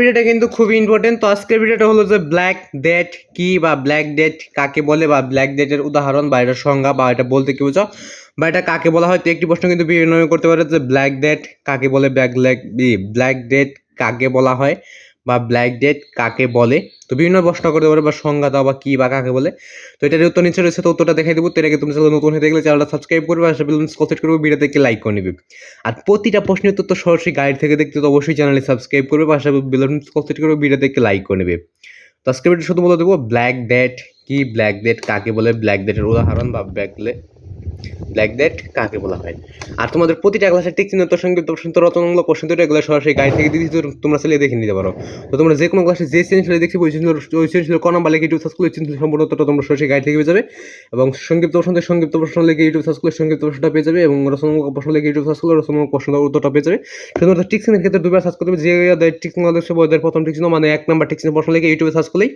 ভিডিওটা কিন্তু খুবই ইম্পর্টেন্ট তো আজকের ভিডিওটা হলো যে ব্ল্যাক ডেট কি বা ব্ল্যাক ডেট কাকে বলে বা ব্ল্যাক ডেটের উদাহরণ বা এটা সংজ্ঞা বা এটা বলতে কি বোঝাও? বা এটা কাকে বলা হয়? তো একটি প্রশ্ন কিন্তু বিভিন্ন করতে পারে যে ব্ল্যাক ডেট কাকে বলে? ব্ল্যাক ব্ল্যাক ব্ল্যাক ডেট কাকে বলা হয়? বা ব্ল্যাক ডেট কাকে বলে? তো বিভিন্ন প্রশ্ন করতে পারে বা সংজ্ঞা দাও বা কি বা কাকে বলে। তো এটার উত্তর নিচে রয়েছে, তো উত্তরটা দেখাই দেবো। তো এটাকে তুমি চ্যানেল নতুন হয়ে দেখলে চ্যানেলটা সাবস্ক্রাইব করবে আর বেলুন কনসেপ্ট করবে ভিডিও দেখে লাইক করে নিবে। আর প্রতিটা প্রশ্নের উত্তর তো সরাসরি গাইড থেকে দেখতে তো অবশ্যই চ্যানেলে সাবস্ক্রাইব করবে পাশে বেলুন কনসেপ্ট করবে ভিডিও দেখে লাইক করে নেবে। তো আজকে ভিডিও শুধু বলে দেবো ব্ল্যাক ডেট কি ব্ল্যাক ডেট কাকে বলে? ব্ল্যাক ডেটের উদাহরণ বা ব্ল্যাক ব্ল্যাক ডেট কাকে বলা হয় আর তোমাদের প্রতিটা ক্লাসের ঠিক চিহ্ন সঙ্গে প্রশ্ন রচনামূলক প্রশ্ন তো এগুলো সরাসরি গাইড থেকে দিদি তোমরা চাইলে দেখে নিতে পারো তো তোমরা যে কোনো ক্লাসে যে সেন্সিল দেখছি ওই সেন্সিল ওই সেন্সিল ক নাম্বার লেগে ইউটিউব সার্চ করলে সেন্সিল সম্পূর্ণ উত্তরটা তোমরা সরাসরি গাইড থেকে পেয়ে যাবে এবং সংক্ষিপ্ত প্রশ্ন সংক্ষিপ্ত প্রশ্ন লেগে ইউটিউব সার্চ করলে সংক্ষিপ্ত প্রশ্নটা পেয়ে যাবে এবং রচনামূলক প্রশ্ন লেগে ইউটিউব সার্চ করলে রচনামূলক প্রশ্নটার উত্তরটা পেয়ে যাবে শুধুমাত্র টিক্সিনের ক্ষেত্রে দুবার সার্চ করতে হবে যে দেখছে ওদের প্রথম টিক্সিন মানে এক নাম্বার টিক্সিনের প্রশ্ন লেগে ইউটিউবে সার্চ করলেই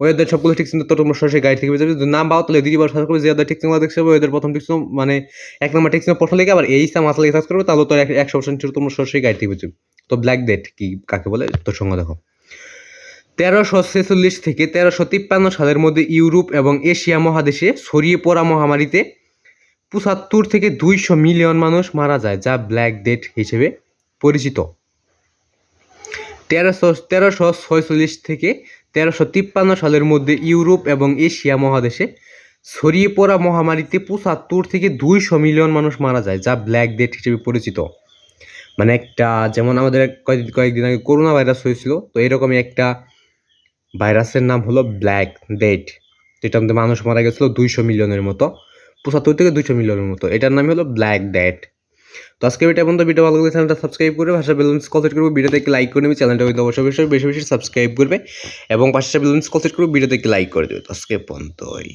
ওদের সবগুলো ঠিক চিন্তা তোমরা সরাসরি গাইড থেকে পেয়ে যাবে। যদি নাম পাও, তাহলে দ্বিতীয়বার সার্চ করবে যে ঠিক চিন্তা দেখছে ওদের প্রথম ঠিক মানে এক নম্বর ঠিক চিন্তা প্রশ্ন লেগে আবার এই সাম আসলে সার্চ করবে, তাহলে তো একশো পার্সেন্ট তোমরা সরাসরি গাইড থেকে যাবে। তো ব্ল্যাক ডেট কি, কাকে বলে? তোর সঙ্গে দেখো। তেরোশো ছেচল্লিশ থেকে তেরোশো তিপ্পান্ন সালের মধ্যে ইউরোপ এবং এশিয়া মহাদেশে ছড়িয়ে পড়া মহামারীতে পঁচাত্তর থেকে দুইশো মিলিয়ন মানুষ মারা যায়, যা ব্ল্যাক ডেট হিসেবে পরিচিত। তেরোশো তেরোশো ছয়চল্লিশ থেকে তেরোশো তিপ্পান্ন সালের মধ্যে ইউরোপ এবং এশিয়া মহাদেশে ছড়িয়ে পড়া মহামারীতে পঁচাত্তর থেকে দুইশো মিলিয়ন মানুষ মারা যায়, যা ব্ল্যাক ডেথ হিসেবে পরিচিত। মানে একটা, যেমন আমাদের কয়েকদিন কয়েকদিন আগে করোনা ভাইরাস হয়েছিল, তো এরকমই একটা ভাইরাসের নাম হলো ব্ল্যাক ডেট যেটা আমাদের মানুষ মারা গেছিল দুইশো মিলিয়নের মতো, পঁচাত্তর থেকে দুইশো মিলিয়নের মতো। এটার নাম হলো ব্ল্যাক ডেট তো আজকে ভিডিও পর্যন্ত ভিডিও ভালো লাগলে চ্যানেলটা সাবস্ক্রাইব করবে ভাষা বেলুন্স কলসেট করবে ভিডিও দেখে লাইক করে নেবে চ্যানেলটা কিন্তু অবশ্যই অবশ্যই বেশি বেশি সাবস্ক্রাইব করবে, এবং পাশে বেলুন্স কলসেট করবে ভিডিও দেখে লাইক করে দেবে। তো আজকে পর্যন্তই।